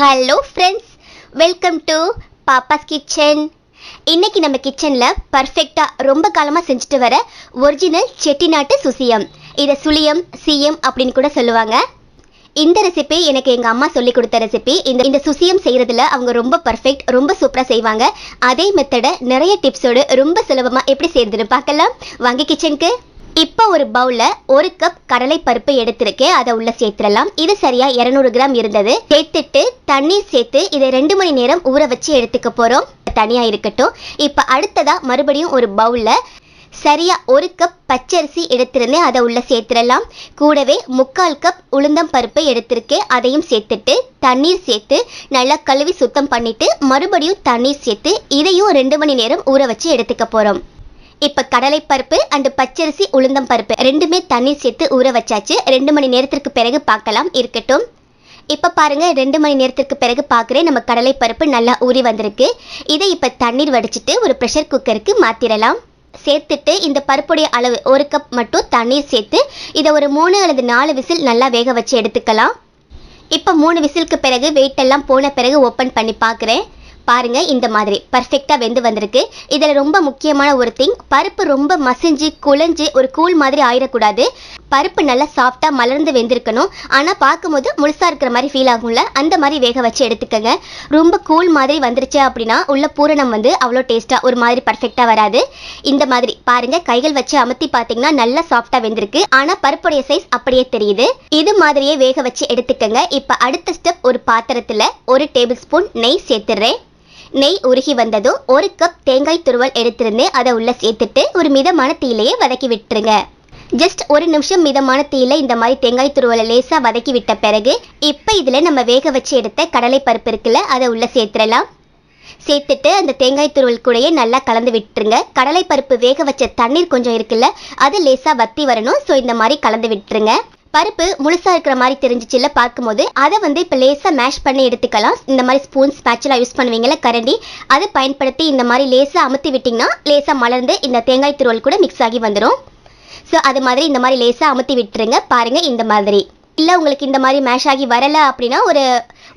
Hello friends welcome to Pappa's kitchen இன்னைக்கு நம்ம கிச்சனில் பர்ஃபெக்டாக ரொம்ப காலமாக செஞ்சுட்டு வர ஒரிஜினல் செட்டிநாட்டு சுசியம். இதை சுழியம் சிஎம் அப்படின்னு கூட சொல்லுவாங்க. இந்த ரெசிபி எனக்கு எங்கள் அம்மா சொல்லி கொடுத்த ரெசிபி இந்த இந்த சுசியம் செய்கிறதுல அவங்க ரொம்ப பர்ஃபெக்ட் ரொம்ப சூப்பராக செய்வாங்க. அதே மெத்தடை நிறைய டிப்ஸோடு ரொம்ப சுலபமாக எப்படி செய்கிறதுன்னு பார்க்கலாம். வாங்க கிச்சனுக்கு இப்போ ஒரு பவுலில் ஒரு கப் கடலை பருப்பு எடுத்திருக்கேன் அதை உள்ள சேர்த்துடலாம். இது சரியா 200 கிராம் இருந்தது. சேர்த்துட்டு தண்ணீர் சேர்த்து இதை ரெண்டு மணி நேரம் ஊற வச்சு எடுத்துக்க போகிறோம் தனியாக இருக்கட்டும். இப்போ அடுத்ததா மறுபடியும் ஒரு பவுலில் சரியா ஒரு கப் பச்சரிசி எடுத்திருந்தேன் அதை உள்ள சேர்த்துடலாம். கூடவே முக்கால் கப் உளுந்தம் பருப்பு எடுத்திருக்கேன் அதையும் சேர்த்துட்டு தண்ணீர் சேர்த்து நல்லா கழுவி சுத்தம் பண்ணிட்டு மறுபடியும் தண்ணீர் சேர்த்து இதையும் ரெண்டு மணி நேரம் ஊற வச்சு எடுத்துக்க போகிறோம் இப்போ கடலைப்பருப்பு அண்ட் பச்சரிசி உளுந்தம் பருப்பு ரெண்டுமே தண்ணீர் சேர்த்து ஊற வச்சாச்சு. ரெண்டு மணி நேரத்திற்கு பிறகு பார்க்கலாம். இருக்கட்டும். இப்போ பாருங்க ரெண்டு மணி நேரத்திற்கு பிறகு பார்க்குறேன். நம்ம கடலைப்பருப்பு நல்லா ஊறி வந்திருக்கு. இதை இப்போ தண்ணீர் வடிச்சிட்டு ஒரு ப்ரெஷர் குக்கருக்கு மாற்றிடலாம் சேர்த்துட்டு இந்த பருப்புடைய அளவு ஒரு கப் மட்டும் தண்ணீர் சேர்த்து இதை ஒரு மூணு அல்லது நாலு விசில் நல்லா வேக வச்சு எடுத்துக்கலாம். இப்போ மூணு விசிலுக்கு பிறகு வெயிட் எல்லாம் போன பிறகு ஓப்பன் பண்ணி பார்க்குறேன். பாருங்க இந்த மாதிரி பர்ஃபெக்டாக வெந்து வந்திருக்கு. இதில் ரொம்ப முக்கியமான ஒரு திங் பருப்பு ரொம்ப மசிஞ்சு குழஞ்சு ஒரு கூழ் மாதிரி ஆயிடக்கூடாது பருப்பு நல்லா சாஃப்டாக மலர்ந்து வெந்திருக்கணும். ஆனால் பார்க்கும்போது முழுசாக இருக்கிற மாதிரி ஃபீல் ஆகும்ல. அந்த மாதிரி வேக வச்சு எடுத்துக்கோங்க. ரொம்ப கூழ் மாதிரி வந்துருச்சு அப்படின்னா உள்ள பூரணம் வந்து அவ்வளோ டேஸ்ட்டாக ஒரு மாதிரி பர்ஃபெக்டாக வராது. இந்த மாதிரி பாருங்க கைகள் வச்சு அமுத்தி பார்த்தீங்கன்னா நல்லா சாஃப்டாக வெந்திருக்கு. ஆனால் பருப்புடைய சைஸ் அப்படியே தெரியுது. இது மாதிரியே வேக வச்சு எடுத்துக்கோங்க. இப்போ அடுத்த ஸ்டெப் ஒரு பாத்திரத்தில் ஒரு டேபிள் ஸ்பூன் நெய் சேர்த்துடுறேன் நெய் உருகி வந்ததும் ஒரு கப் தேங்காய் துருவல் எடுத்திருந்தேன் அதை உள்ள சேர்த்துட்டு ஒரு மிதமான தீயிலேயே வதக்கி விட்டுருங்க. ஜஸ்ட் ஒரு நிமிஷம் மிதமான தீயில இந்த மாதிரி தேங்காய் துருவலை லேசா வதக்கி விட்ட பிறகு இப்போ இதில் நம்ம வேக வச்சு எடுத்த கடலை பருப்பு இருக்குல்ல அதை உள்ள சேர்த்துடலாம். சேர்த்துட்டு அந்த தேங்காய் துருவல் கூடயே நல்லா கலந்து விட்டுருங்க. கடலை பருப்பு வேக வச்ச தண்ணீர் கொஞ்சம் இருக்குல்ல அது லேசா வத்தி வரணும். ஸோ இந்த மாதிரி கலந்து விட்டுருங்க. பருப்பு முழுசா இருக்கிற மாதிரி தெரிஞ்சிச்சுல பார்க்கும்போது அதை வந்து இப்போ லேசாக மேஷ் பண்ணி எடுத்துக்கலாம். இந்த மாதிரி ஸ்பூன் ஸ்பேட்சலாக யூஸ் பண்ணுவீங்கல்ல கரண்டி. அதை பயன்படுத்தி இந்த மாதிரி லேசாக அமுத்தி விட்டிங்கன்னா லேசாக மலர்ந்து இந்த தேங்காய் துருவல் கூட மிக்ஸ் ஆகி வந்துடும் ஸோ அது மாதிரி இந்த மாதிரி லேசாக அமுத்தி விட்டுருங்க. பாருங்கள் இந்த மாதிரி. இல்லை உங்களுக்கு இந்த மாதிரி மேஷ் ஆகி வரலை அப்படின்னா ஒரு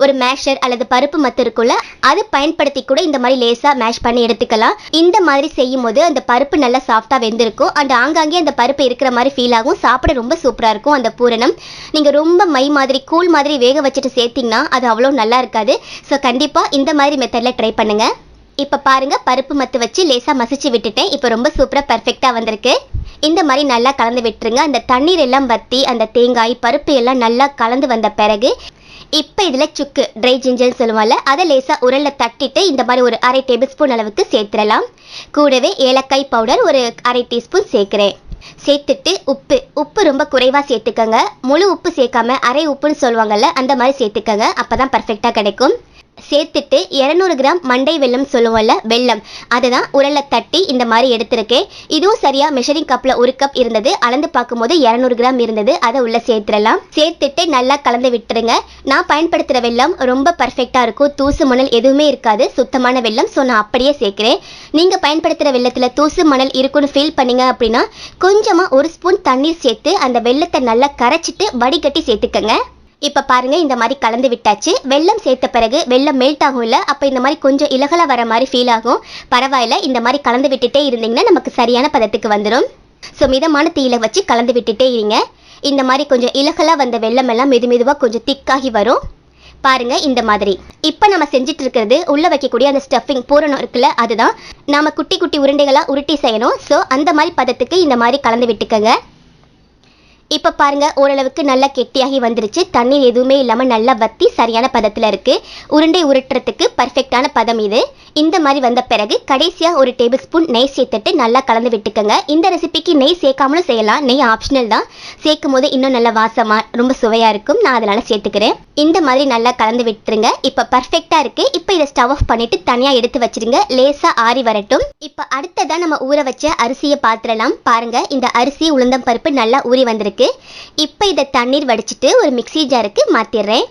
ஒரு மேஷர் அல்லது பருப்பு மத்து இருக்குல்ல அது பயன்படுத்தி கூட இந்த மாதிரி லேசாக மேஷ் பண்ணி எடுத்துக்கலாம். இந்த மாதிரி செய்யும் போது அந்த பருப்பு நல்லா சாஃப்டாக வெந்திருக்கும். அண்ட் ஆங்காங்கே அந்த பருப்பு இருக்கிற மாதிரி ஃபீல் ஆகும். சாப்பிட ரொம்ப சூப்பராக இருக்கும் அந்த பூரணம். நீங்கள் ரொம்ப மை மாதிரி கூழ் மாதிரி வேக வச்சுட்டு சேர்த்திங்கன்னா அது அவ்வளோ நல்லா இருக்காது. ஸோ கண்டிப்பாக இந்த மாதிரி மெத்தடில் ட்ரை பண்ணுங்கள் இப்போ பாருங்க பருப்பு மத்து வச்சு லேசாக மசிச்சு விட்டுட்டேன். இப்போ ரொம்ப சூப்பராக பர்ஃபெக்டாக வந்திருக்கு. இந்த மாதிரி நல்லா கலந்து விட்டுருங்க. அந்த தண்ணீர் எல்லாம் வத்தி அந்த தேங்காய் பருப்பு எல்லாம் நல்லா கலந்து வந்த பிறகு இப்போ இதில் சுக்கு ட்ரை ஜிஞ்சர்னு சொல்லுவாங்கல்ல அதை லேசாக உரலில் தட்டிட்டு இந்த மாதிரி ஒரு அரை டேபிள் ஸ்பூன் அளவுக்கு சேர்த்துடலாம். கூடவே ஏலக்காய் பவுடர் ஒரு அரை டீஸ்பூன் சேர்க்குறேன். சேர்த்துட்டு உப்பு உப்பு ரொம்ப குறைவாக சேர்த்துக்கோங்க. முழு உப்பு சேர்க்காம அரை உப்புன்னு சொல்லுவாங்கல்ல அந்த மாதிரி சேர்த்துக்கோங்க. அப்போ தான் பர்ஃபெக்டாக கிடைக்கும். சேர்த்துட்டு இரநூறு கிராம் மண்டை வெல்லம் சொல்லுவோம்ல வெல்லம். அதை தான் உரலில் தட்டி இந்த மாதிரி எடுத்திருக்கேன். இதுவும் சரியாக மெஷரிங் கப்பில் ஒரு கப் இருந்தது. அளந்து பார்க்கும்போது இரநூறு கிராம் இருந்தது. அதை உள்ளே சேர்த்துடலாம். சேர்த்துட்டு நல்லா கலந்து விட்டுருங்க. நான் பயன்படுத்துகிற வெல்லம் ரொம்ப பர்ஃபெக்டாக இருக்கும். தூசு மணல் எதுவுமே இருக்காது. சுத்தமான வெல்லம். ஸோ நான் அப்படியே சேர்க்குறேன். நீங்கள் பயன்படுத்துகிற வெள்ளத்தில் தூசு மணல் இருக்குன்னு ஃபீல் பண்ணீங்க அப்படின்னா கொஞ்சமாக ஒரு ஸ்பூன் தண்ணீர் சேர்த்து அந்த வெள்ளத்தை நல்லா கரைச்சிட்டு வடிகட்டி சேர்த்துக்கங்க. இப்போ பாருங்க இந்த மாதிரி கலந்து விட்டாச்சு. வெள்ளம் சேர்த்த பிறகு வெள்ளம் மெல்ட் இல்லை? அப்போ இந்த மாதிரி கொஞ்சம் இலகலாக வர மாதிரி ஃபீல் ஆகும். பரவாயில்ல இந்த மாதிரி கலந்து விட்டுட்டே இருந்தீங்கன்னா நமக்கு சரியான பதத்துக்கு வந்துடும் ஸோ மிதமான தீயில வச்சு கலந்து விட்டுட்டே இருங்க. இந்த மாதிரி கொஞ்சம் இலகலா வந்த வெள்ளம் எல்லாம் மெது மெதுவாக கொஞ்சம் திக்காகி வரும். பாருங்க இந்த மாதிரி. இப்போ நம்ம செஞ்சுட்டு இருக்கிறது உள்ள வைக்கக்கூடிய அந்த ஸ்டஃபிங் பூரணம் இருக்குல்ல அதுதான். நாம குட்டி குட்டி உருண்டைகளா உருட்டி செய்யணும். ஸோ அந்த மாதிரி பதத்துக்கு இந்த மாதிரி கலந்து விட்டுக்கங்க. இப்போ பாருங்க ஓரளவுக்கு நல்லா கெட்டியாகி வந்துருச்சு. தண்ணீர் எதுவுமே இல்லாமல் நல்லா வத்தி சரியான பதத்தில் இருக்குது உருண்டை உருட்டுறதுக்கு பர்ஃபெக்டான பதம் இது. இந்த மாதிரி வந்த பிறகு கடைசியாக ஒரு டேபிள் ஸ்பூன் நெய் சேர்த்துட்டு நல்லா கலந்து விட்டுக்கோங்க. இந்த ரெசிபிக்கு நெய் சேர்க்காமலும் செய்யலாம். நெய் ஆப்ஷனல் தான். சேர்க்கும் போது இன்னும் நல்ல வாசமாக ரொம்ப சுவையாக இருக்கும். நான் அதனால் சேர்த்துக்கிறேன். இந்த மாதிரி நல்லா கலந்து விட்டுருங்க. இப்போ பர்ஃபெக்டாக இருக்குது இப்போ இதை ஸ்டவ் ஆஃப் பண்ணிட்டு தனியாக எடுத்து வச்சிருங்க. லேசாக ஆறி வரட்டும். இப்போ அடுத்ததாக நம்ம ஊற வச்ச அரிசியை பாத்திரலாம். பாருங்க இந்த அரிசி உளுந்தம் பருப்பு நல்லா ஊறி வந்திருக்கு. இப்போ இதை தண்ணீர் வடிச்சிட்டு ஒரு மிக்சி ஜாருக்கு மாத்திடுறேன்.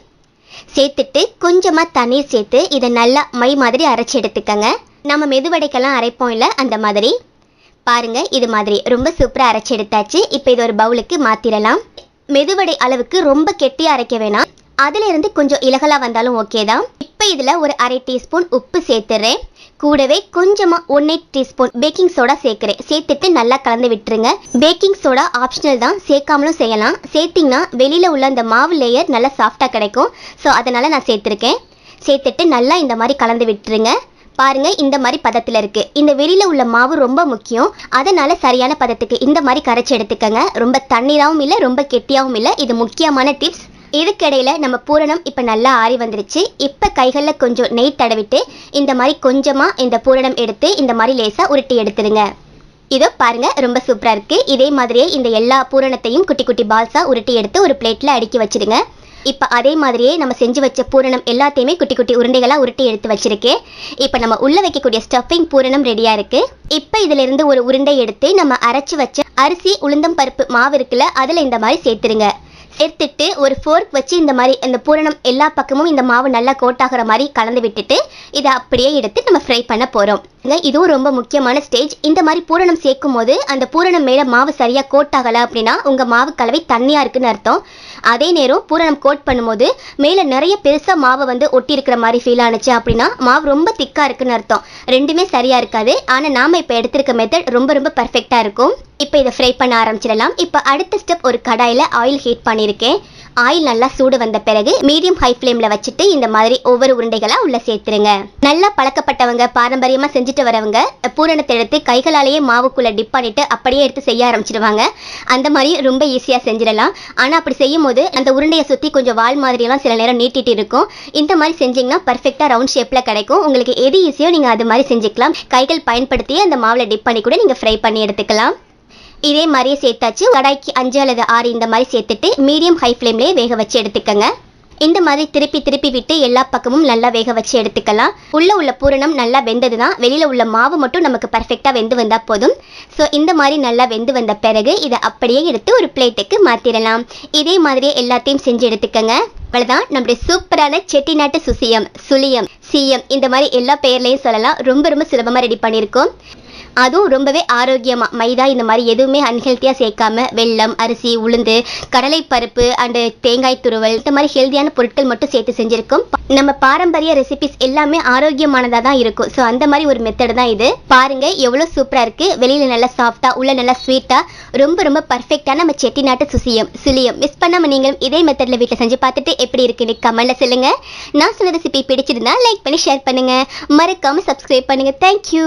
சேர்த்துட்டு கொஞ்சமாக தண்ணீர் சேர்த்து இதை நல்லா மை மாதிரி அரைச்சி எடுத்துக்கங்க. நம்ம மெதுவடைக்கெல்லாம் அரைப்போம் இல்லை? அந்த மாதிரி. பாருங்க இது மாதிரி. ரொம்ப சூப்பராக அரைச்சி எடுத்தாச்சு. இப்போ இது ஒரு பவுலுக்கு மாத்திரலாம். மெதுவடை அளவுக்கு ரொம்ப கெட்டியாக அரைக்க வேணாம். அதுல இருந்து கொஞ்சம் இலகலா வந்தாலும் ஓகே தான். இப்போ இதில் ஒரு அரை டீஸ்பூன் உப்பு சேர்த்துறேன். கூடவே கொஞ்சமாக one eight teaspoon baking soda சேர்க்குறேன். சேர்த்துட்டு நல்லா கலந்து விட்டுருங்க. பேக்கிங் சோடா ஆப்ஷனல் தான். சேர்க்காமலும் செய்யலாம். சேர்த்திங்கன்னா வெளியில் உள்ள அந்த மாவு லேயர் நல்லா சாஃப்டாக கிடைக்கும். ஸோ அதனால் நான் சேர்த்துருக்கேன். சேர்த்துட்டு நல்லா இந்த மாதிரி கலந்து விட்டுருங்க. பாருங்க இந்த மாதிரி பதத்தில் இருக்கு. இந்த வெளியில உள்ள மாவு ரொம்ப முக்கியம். அதனால சரியான பதத்துக்கு இந்த மாதிரி கரைச்சி எடுத்துக்கங்க. ரொம்ப தண்ணீராகவும் இல்லை ரொம்ப கெட்டியாகவும் இல்லை. இது முக்கியமான டிப்ஸ் இதுக்கிடையில் நம்ம பூரணம் இப்போ நல்லா ஆறி வந்துருச்சு. இப்போ கைகளில் கொஞ்சம் நெய் தடவிட்டு இந்த மாதிரி கொஞ்சமாக இந்த பூரணம் எடுத்து இந்த மாதிரி லேசாக உருட்டி எடுத்துருங்க இதோ பாருங்க ரொம்ப சூப்பராக இருக்குது இதே மாதிரியே இந்த எல்லா பூரணத்தையும் குட்டி குட்டி பால்ஸாக உருட்டி எடுத்து ஒரு பிளேட்டில் அடுக்கி வச்சுடுங்க. இப்போ அதே மாதிரியே நம்ம செஞ்சு வச்ச பூரணம் எல்லாத்தையுமே குட்டி குட்டி உருண்டைகளாக உருட்டி எடுத்து வச்சிருக்கேன் இப்போ நம்ம உள்ளே வைக்கக்கூடிய ஸ்டஃபிங் பூரணம் ரெடியாக இருக்குது இப்போ இதிலிருந்து ஒரு உருண்டை எடுத்து நம்ம அரைச்சி வச்ச அரிசி உளுந்தம் பருப்பு மாவு இருக்குல்ல அதில் இந்த மாதிரி சேர்த்துருங்க சேர்த்துட்டு ஒரு ஃபோர்க் வச்சு இந்த மாதிரி இந்த பூரணம் எல்லா பக்கமும் இந்த மாவு நல்லா கோட்டாகிற மாதிரி கலந்து விட்டுட்டு இதை அப்படியே எடுத்து நம்ம ஃப்ரை பண்ண போகிறோம் இதுவும் ரொம்ப முக்கியமான ஸ்டேஜ் இந்த மாதிரி பூரணம் சேர்க்கும் போது அந்த பூரணம் மேலே மாவு சரியாக கோட் ஆகலை அப்படின்னா உங்கள் மாவு கலவை தண்ணியாக இருக்குன்னு அர்த்தம். அதே நேரம் பூரணம் கோட் பண்ணும்போது மேலே நிறைய பெருசாக மாவை வந்து ஒட்டி இருக்கிற மாதிரி ஃபீல் ஆனுச்சு அப்படின்னா மாவு ரொம்ப திக்காக இருக்குன்னு அர்த்தம். ரெண்டுமே சரியாக இருக்காது. ஆனால் நாம் இப்போ எடுத்திருக்க மெத்தட் ரொம்ப ரொம்ப பர்ஃபெக்டாக இருக்கும். இப்போ இதை ஃப்ரை பண்ண ஆரம்பிச்சிடலாம். இப்போ அடுத்த ஸ்டெப் ஒரு கடாயில் ஆயில் ஹீட் பண்ணியிருக்கேன். ஆயில் நல்லா சூடு வந்த பிறகு மீடியம் ஹை ஃப்ளேமில் வச்சுட்டு இந்த மாதிரி ஒவ்வொரு உருண்டைகளாக உள்ள சேர்த்துருங்க. நல்லா பழக்கப்பட்டவங்க பாரம்பரியமாக செஞ்சுட்டு வரவங்க பூரணத்தை எடுத்து கைகளாலேயே மாவுக்குள்ளே டிப் பண்ணிட்டு அப்படியே எடுத்து செய்ய ஆரம்பிச்சிடுவாங்க அந்த மாதிரி ரொம்ப ஈஸியாக செஞ்சிடலாம். ஆனால் அப்படி செய்யும் போது அந்த உருண்டையை சுற்றி கொஞ்சம் வால் மாதிரியெல்லாம் சில நேரம் நீட்டிட்டு இருக்கும். இந்த மாதிரி செஞ்சீங்கன்னா பர்ஃபெக்டாக ரவுண்ட் ஷேப்பில் கிடைக்கும். உங்களுக்கு எது ஈஸியோ நீங்கள் அது மாதிரி செஞ்சுக்கலாம். கைகள் பயன்படுத்தி அந்த மாவில் டிப் பண்ணி கூட நீங்கள் ஃப்ரை பண்ணி எடுத்துக்கலாம். இதே மாதிரியே சேர்த்தாச்சு. கடாய்க்கு அஞ்சு அல்லது ஆறு இந்த மாதிரி சேர்த்துட்டு மீடியம் ஹை ஃப்ளேம்லேயே வேக வச்சு எடுத்துக்கோங்க. இந்த மாதிரி திருப்பி திருப்பி விட்டு எல்லா பக்கமும் நல்லா வேக வச்சு எடுத்துக்கலாம். உள்ள உள்ள பூரணம் நல்லா வெந்தது தான் வெளியில் உள்ள மாவு மட்டும் நமக்கு பர்ஃபெக்டாக வெந்து வந்தால் போதும். ஸோ இந்த மாதிரி நல்லா வெந்து வந்த பிறகு இதை அப்படியே எடுத்து ஒரு பிளேட்டுக்கு மாற்றிடலாம் இதே மாதிரியே எல்லாத்தையும் செஞ்சு எடுத்துக்கோங்க. அவ்வளோதான் நம்முடைய சூப்பரான செட்டிநாட்டு சுசியம் சுழியம் சிஎம் இந்த மாதிரி எல்லா பெயர்லையும் சொல்லலாம். ரொம்ப ரொம்ப சுலபமாக ரெடி பண்ணியிருக்கோம். அதுவும் ரொம்பவே ஆரோக்கியமாக மைதா இந்த மாதிரி எதுவுமே அன்ஹெல்த்தியாக சேர்க்காம வெள்ளம் அரிசி உளுந்து கடலை பருப்பு அண்டு தேங்காய் துருவல் இந்த மாதிரி ஹெல்த்தியான பொருட்கள் மட்டும் சேர்த்து செஞ்சுருக்கோம். நம்ம பாரம்பரிய ரெசிபிஸ் எல்லாமே ஆரோக்கியமானதாக தான் இருக்கும். ஸோ அந்த மாதிரி ஒரு மெத்தட் தான் இது. பாருங்கள் எவ்வளோ சூப்பராக இருக்குது வெளியில் நல்லா சாஃப்டாக உள்ள நல்லா ஸ்வீட்டாக ரொம்ப ரொம்ப பர்ஃபெக்டாக நம்ம செட்டிநாட்டு சுசியம் சுழியம். மிஸ் பண்ணாமல் நீங்களும் இதே மெத்தடில் வீட்டில் செஞ்சு பார்த்துட்டு எப்படி இருக்குன்னு கமெண்ட்ல சொல்லுங்கள் நான் சொன்ன ரெசிபி பிடிச்சிருந்தா லைக் பண்ணி ஷேர் பண்ணுங்கள் மறக்காமல் சப்ஸ்கிரைப் பண்ணுங்கள் தேங்க்யூ